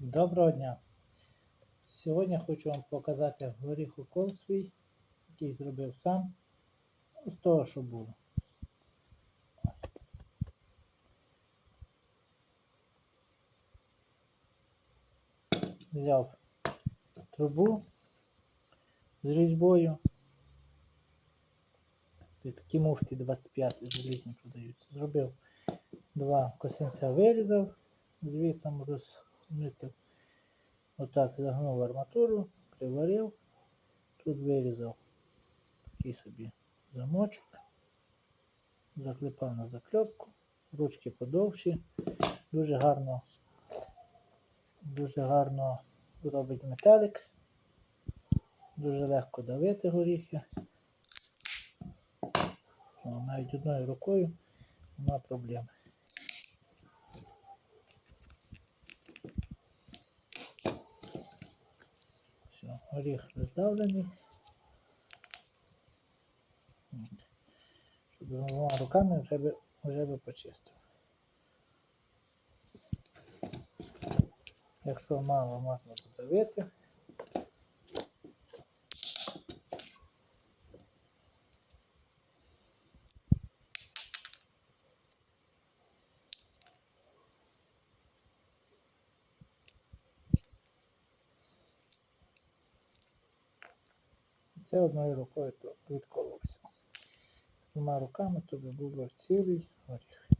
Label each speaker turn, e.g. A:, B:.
A: Доброго дня! Сьогодні хочу вам показати горіхокол свій, який зробив сам з того, що було. Взяв трубу з різьбою. Такі муфти 25 залізні продаються. Зробив два косинця вирізав, звітом розмітив. Отак загнув арматуру, приварив, тут вирізав такий собі замочок, заклепав на закльопку, ручки подовші, дуже гарно, дуже гарно робить метелик, дуже легко давити горіхи. Навіть одною рукою нема проблем. Все, горіх роздавлений. Щоб двома руками вже би, вже би почистив. Якщо мало, можна додавити. Це одною рукою відколовся. Двома руками то би був цілий горіх.